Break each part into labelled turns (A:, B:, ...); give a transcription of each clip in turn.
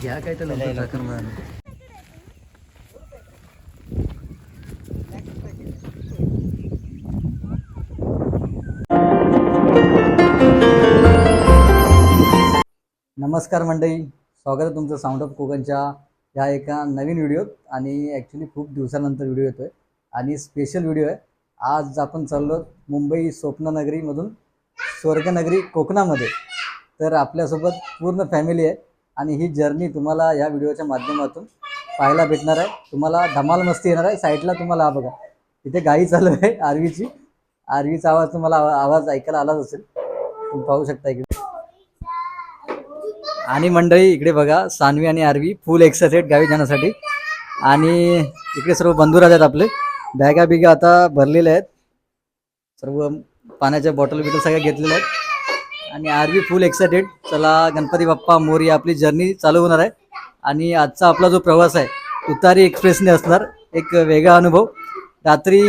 A: घ्या काय तर लवकर टाकून नमस्कार मंडळी. स्वागत आहे तुमचं साऊंड ऑफ कोकणच्या ह्या एका नवीन व्हिडिओत. आणि ॲक्च्युली खूप दिवसानंतर व्हिडिओ येतोय. आणि स्पेशल व्हिडिओ आहे. आज आपण चाललो मुंबई स्वप्ननगरीमधून स्वर्गनगरी कोकणामध्ये. तर आपल्यासोबत पूर्ण फॅमिली आहे. आणि ही जर्नी तुम्हाला या व्हिडिओच्या माध्यमातून पाहायला भेटणार आहे. तुम्हाला धमाल मस्ती येणार आहे. साईडला तुम्हाला हा बघा. इथे गाई चालू आहे आरवीची. आरवीचा आवाज तुम्हाला आवाज ऐकायला आलाच असेल. तुम्ही पाहू शकता इकडे. आणि मंडळी इकडे बघा सानवी आणि आरवी फुल एक्साइटेड गावी जाण्यासाठी. आणि इकडे सर्व बंधुराज आहेत आपले. बॅगा बिगा आता भरलेल्या आहेत. सर्व पाण्याच्या बॉटल बिटल सगळ्या घेतलेल्या आहेत. आणि आरवी फुल एक्साइटेड चला गणपती बाप्पा मोरी आपली जर्नी चालू होणार आहे. आणि आजचा आपला जो प्रवास आहे तुतारी एक्सप्रेसने असणार एक वेगळा अनुभव. रात्री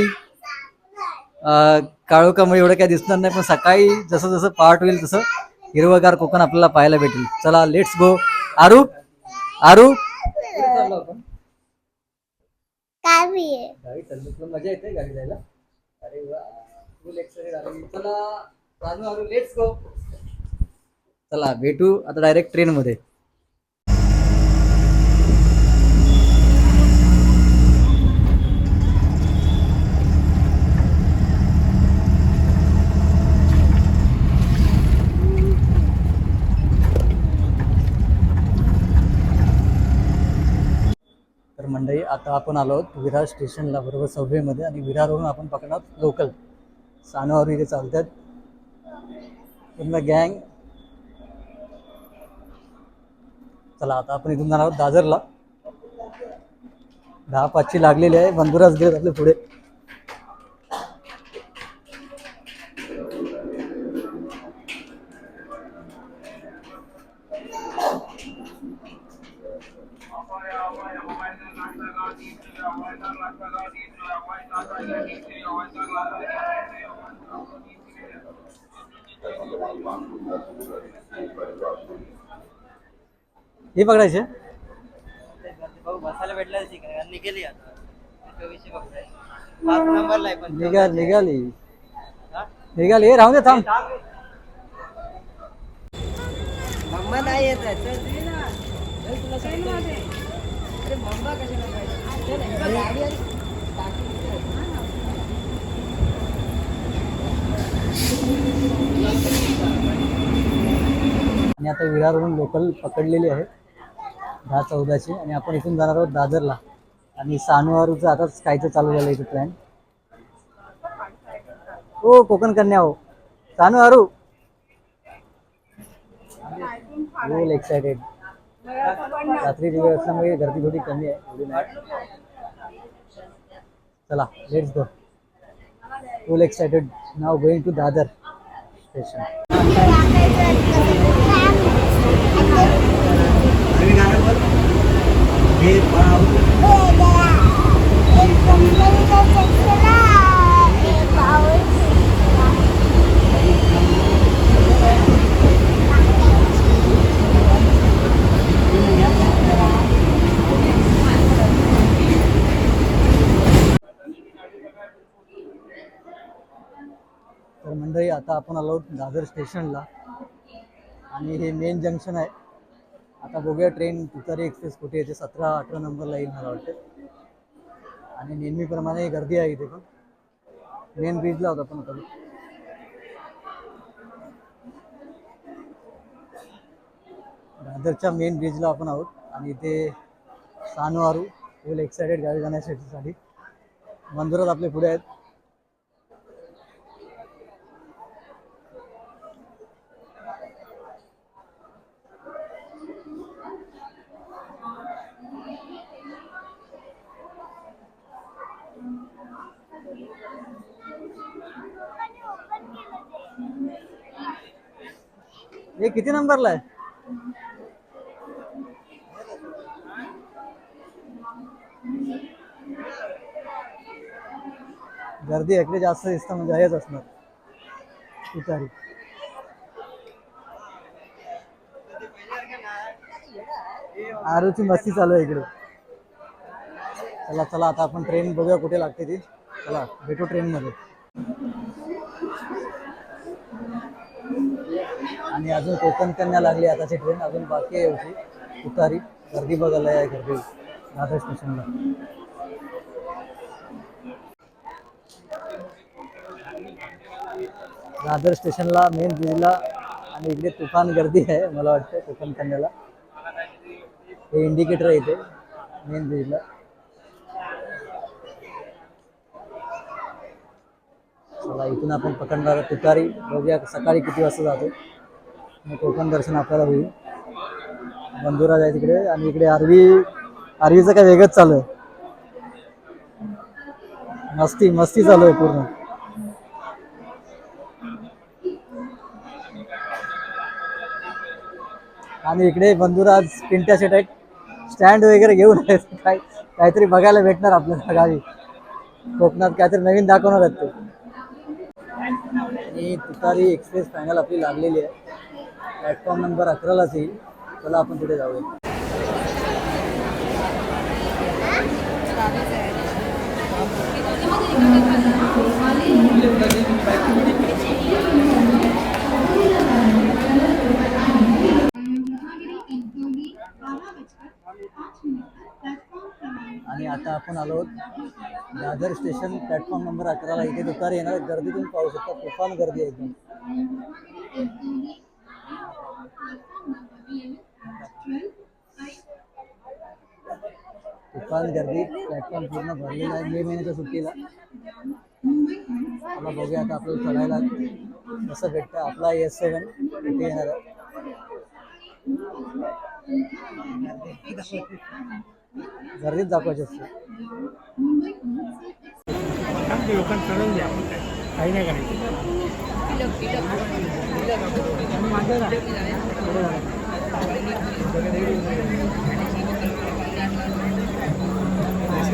A: काळोखामुळे एवढं काही दिसणार नाही पण सकाळी जसं जसं पार्ट होईल तसं हिरवगार कोकण आपल्याला पाहायला भेटेल. चला लेट्स गो आरू? आरू? मजा येते गाडी जायला? अरे वा चालू आरू लेट्स गो चला भेटू आता डायरेक्ट ट्रेनमध्ये तर मंडळी आता आपण आलो आहोत विरार स्टेशनला बरोबर सव्वेमध्ये आणि विरारवरून आपण पकडणार लोकल सानवावर इथे चालतात. पूर्ण गँग चला आता आपण इथून जाणार आहोत दादरला. दहा पाचची लागलेली आहे. बंधुराज गेले आपले पुढे. हे पकडायचे?
B: बसायला भेटला निघाल
A: निघाली. निघाली.
B: हे
A: राहून दे थांब.
B: मम्मा नाही येत
A: आणि आता विरारवरून लोकल पकडलेली आहे. दहा चौदाची आणि आपण इथून जाणार आहोत दादरला. आणि सानवारूचं आताच कायचं चालू झालं इथं प्लॅन हो कोकण कन्या हो. सानवारू फुल एक्सायटेड रात्री दिवस असल्यामुळे गर्दी थोडी कमी आहे एवढी नाही. चला let's go full excited now going to Dadar station तर मंडळी आता आपण आलो दादर स्टेशनला. आणि हे मेन जंक्शन आहे. आता बघूया ट्रेन तुतारी एक्सप्रेस कुठे येते सतरा अठरा नंबरला येईल मला वाटतं. आणि नेहमीप्रमाणे गर्दी आहे इथे पण. मेन ब्रिजला होता पण आता. दादरच्या मेन ब्रिजला आपण आहोत. आणि इथे सानवारू फुल एक्सायटेड गाडी जाण्यासाठी. मंदिरात आपले पुढे आहेत. हे किती नंबरला आहे? गर्दी ऐकली जास्त दिसत म्हणजे आहेच असणार. विचारी आरूची मस्ती चालू आहे इकडे. चला चला आता आपण ट्रेन बघूया कुठे लागते ती. चला भेटू ट्रेन मध्ये. आणि अजून कोकण कन्या लागली आताची ट्रेन अजून बाकी आहे होती उतारी. गर्दी बघायला आहे गर्दी दादर स्टेशनला दादर स्टेशनला मेन ब्रिजला आणि इकडे तुफान गर्दी आहे मला वाटतं कोकण कन्याला हे इंडिकेटर आहे इथे मेन ब्रिजला चला इथून आपण पकडणार तुतारी बघूया सकाळी किती वाजता जातो. कोकण दर्शन आपल्याला होईल. बंधुराज आहे तिकडे आणि इकडे आरवी आरवीचं काय वेगळंच चालू आहे. मस्ती मस्ती चालू आहे पूर्ण. आणि इकडे बंधुराज पिंट्या सेट आहेत. स्टँड वगैरे घेऊन आहेत. काय काहीतरी बघायला भेटणार आपल्याला गावी. कोकणात काहीतरी नवीन दाखवणार आहेत ते. आणि तुतारी एक्सप्रेस फायनल आपली लागलेली आहे. प्लॅटफॉर्म नंबर अकरालाच येईल. चला आपण तिथे जाऊया. आणि आता आपण आलो आहोत दादर स्टेशन प्लॅटफॉर्म नंबर अकराला. इथे दुपारी येणार गर्दी तुम्ही पाहू शकता तुफान गर्दी आहे एकदम. तुफान गर्दी प्लॅटफॉर्म पूर्ण भरलेला आहे. मे महिन्याच्या सुट्टीला. मला बघूया आता आपल्याला चढायला कसं भेटतं. आपला एस सेवन इथे येणार आहे. गर्दीत दाखवायची असते. काही नाही करायचं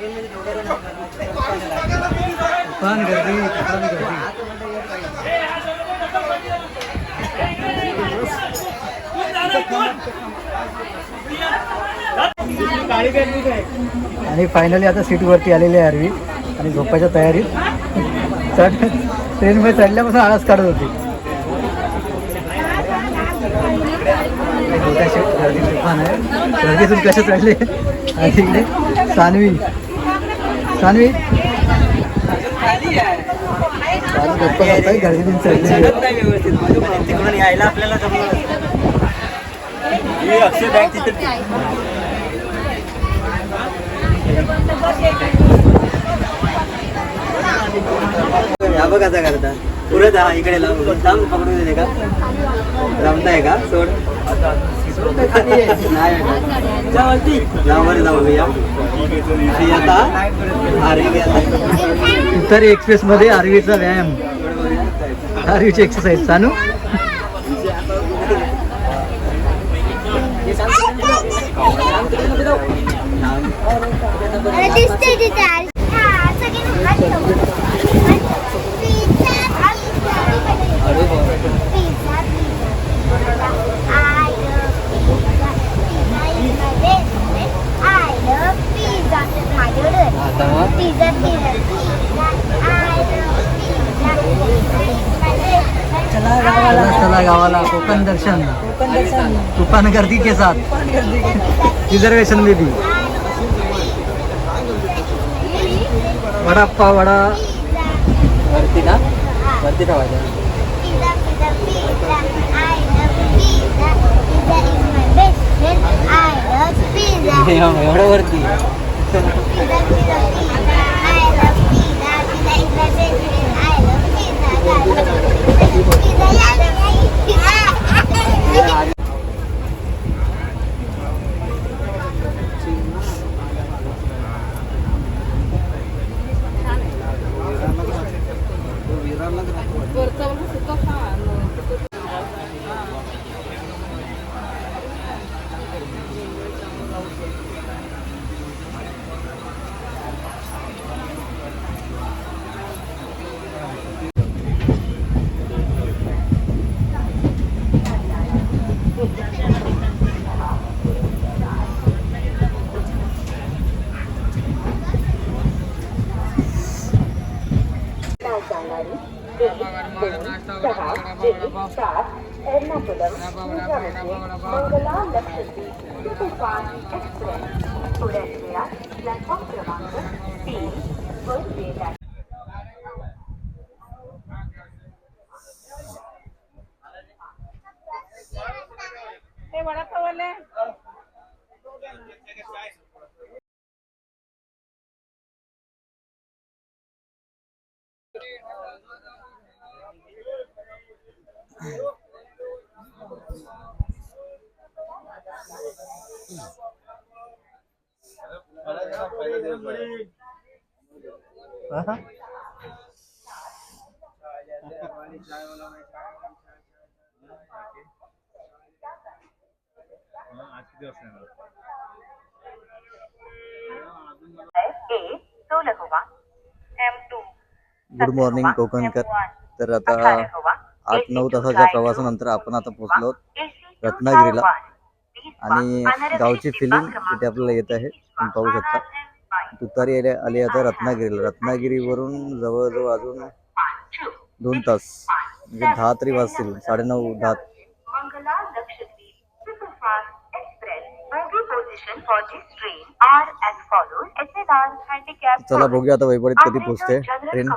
A: तुफान गर्दी तुफान गर्दी। आणि फायनली आता सीटवरती आलेली आहे अरवी आणि झोपायच्या तयारीत. चढ ट्रेनमध्ये चढल्यापासून आळस काढत होती. गर्दी तुफान आहे. गर्दीतून कसे चढले? आणि इकडे सानवी. सानवी? सानवी
B: यायला आपल्याला अक्षय बँक तिथे या करता पुरत हा इकडे लावून. लांब पकडून देते का? रमताय का? सोड. नाही जाऊ जाऊ भैया आणि आता आर्मी
A: तुतारी एक्सप्रेस मध्ये आरवीचा व्यायाम. आरवीची एक्सरसाइज
C: चालू दिसते
A: गावाला चला गावाला कोकण दर्शन तुफान गर्दी के साथ रिझर्वेशन में भी वडापाव वडा. वरती ना
C: हा.
A: वरती ठेवायचं. एवढं वरती
D: 啊 哈 मंगला लक्षद्वीप सुपरफास्ट एक्सप्रेस थोड्याच वेळात प्लॅटफॉर्म क्रमांक तीन वर येत आहे ए सोलहवा एम टू
A: गुड मॉर्निंग कोकणकर तर आता आठ नऊ तासाच्या प्रवासानंतर आपण आता पोहोचलो रत्नागिरीला. आणि गावची फिलिंग इथे आपल्याला येत आहे. तुम्ही पाहू शकता. तुतारी आली आली आता रत्नागिरीला. रत्नागिरीवरून जवळजवळ अजून दोन तास. म्हणजे दहा तरी वाजतील. साडेनऊ दहा चला बघूया आता वैपरीत कधी पोहोचते. ट्रेन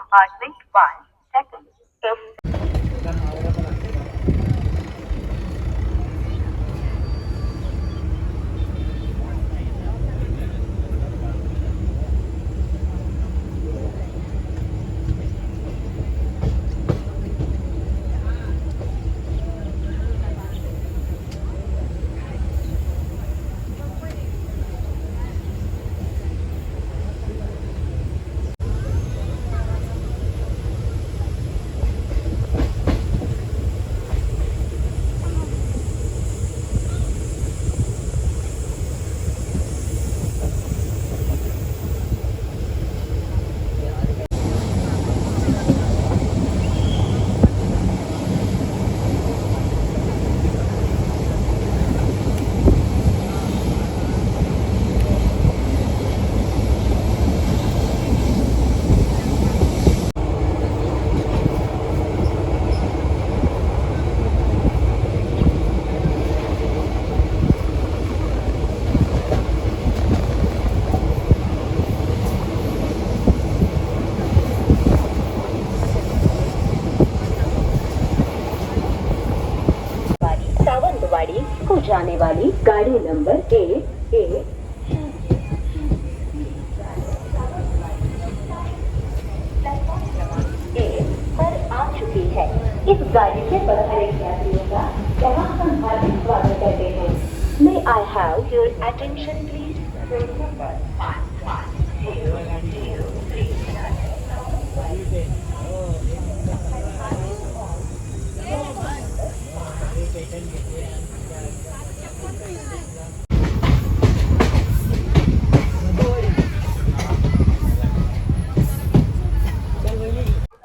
D: वाली गाड़ी नंबर ए ए। चुकी है। इस गाड़ी से यात्रियों का हम हार्दिक स्वागत करते हैं।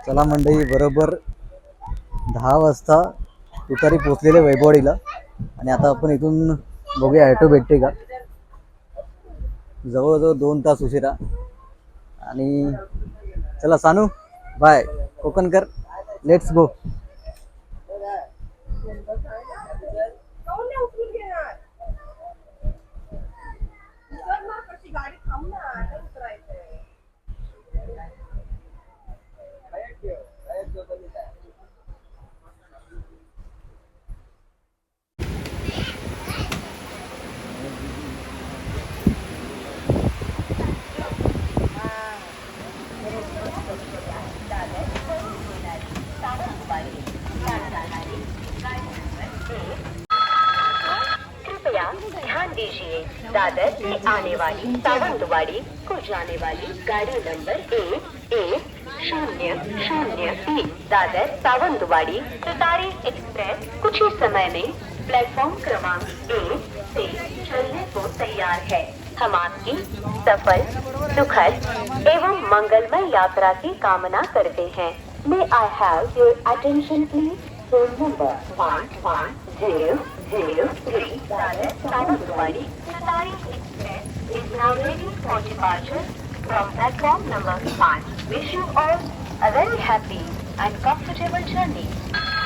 A: चला मंडळी बरोबर दहा वाजता तुतारी पोचलेले वैभवडीला आणि आता आपण इथून बघूया ॲटो भेटते का? जवळजवळ दोन तास उशिरा. आणि चला सानू बाय कोकणकर लेट्स गो
D: दीजिए। दादर से आने वाली सावंतवाड़ी को जाने वाली गाड़ी नंबर एक एक, शून्य शून्य तीन, दादर सावंतवाड़ी तुतारी एक्सप्रेस। कुछ ही समय में प्लेटफॉर्म क्रमांक एक से चलने को तैयार है। हम आपकी सफल, सुखद एवं मंगलमय यात्रा की कामना करते हैं। May I have your attention please phone number one one zero 0 3 Express is now for departure from platform number 5. Wish you all a very happy and comfortable journey.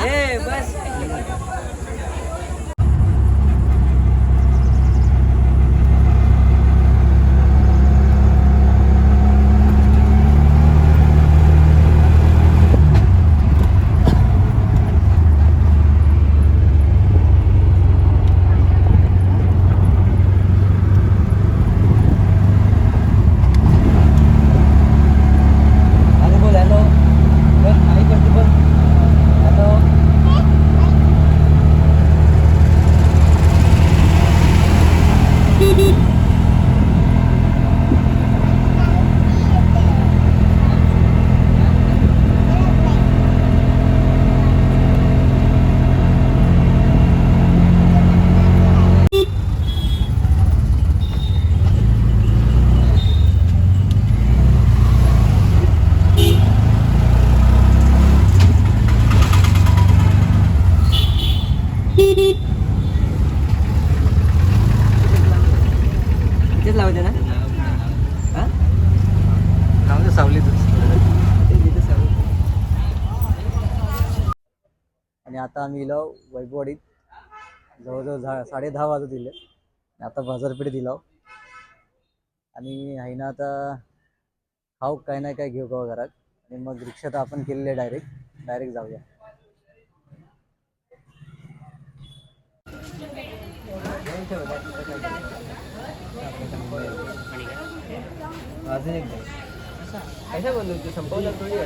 B: ए बस
A: अरे बोल हॅलो बोल आई करते बोल हॅलो
B: इथेच लावायचं ना हा?
A: राहू दे सावलीत
B: ते इथेच लावू.
A: आणि आता आम्ही इलो वैभववाडीत. जवळजवळ झा साडे दहा वाजत दिले आता बाजारपेठ दिला आणि हायना आता खाऊ काय नाही काय घेऊ का घरात. आणि मग रिक्षा तर आपण केलेली आहे डायरेक्ट डायरेक्ट जाऊया. अजून एक
B: कशा बोललो तू थोडी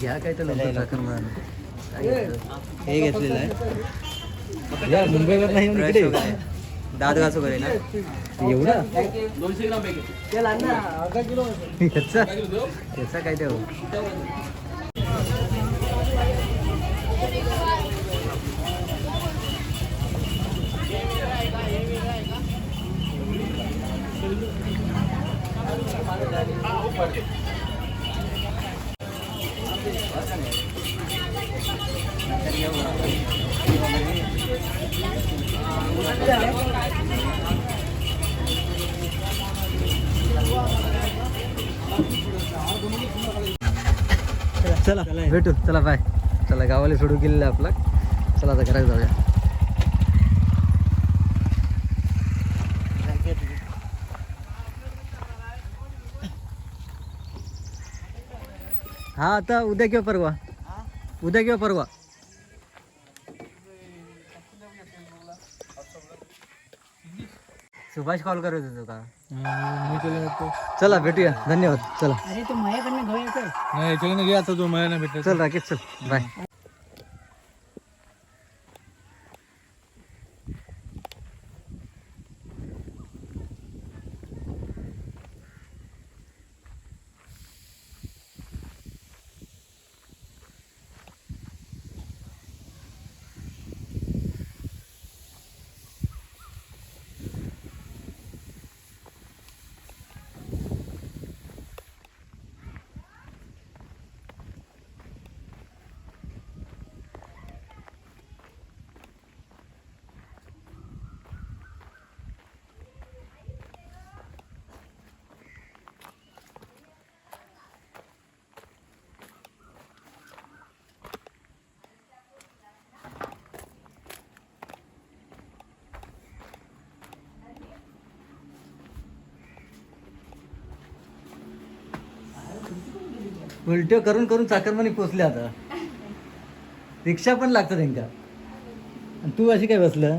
A: घ्या काय तर मला.
B: हे घेतलेलं आहे.
A: मुंबईवर नाही इकडे.
B: दात घासू करे ना?
A: एवढा? ह्याचा ह्याचा काय देऊ? चला भेटू. चला बाय चला गावाला सोडू गेलेलं आपला. चला आता घरात जाऊया. हा आता उद्या किंवा परवा. उद्या किंवा परवा. सुभाष कॉल करत होतो का? चला भेटूया. धन्यवाद. चला.
B: अरे तू माझ्याकडनं घेऊन येतोय?
E: नाही याच्याकडनं घे आता तो मला नाही भेटत
A: चल राकेश चल. बाय उलट्या करून करून चाकरमानी पोचले आता. रिक्षा पण लागतं त्यांच्या. आणि तू अशी काय बसलं?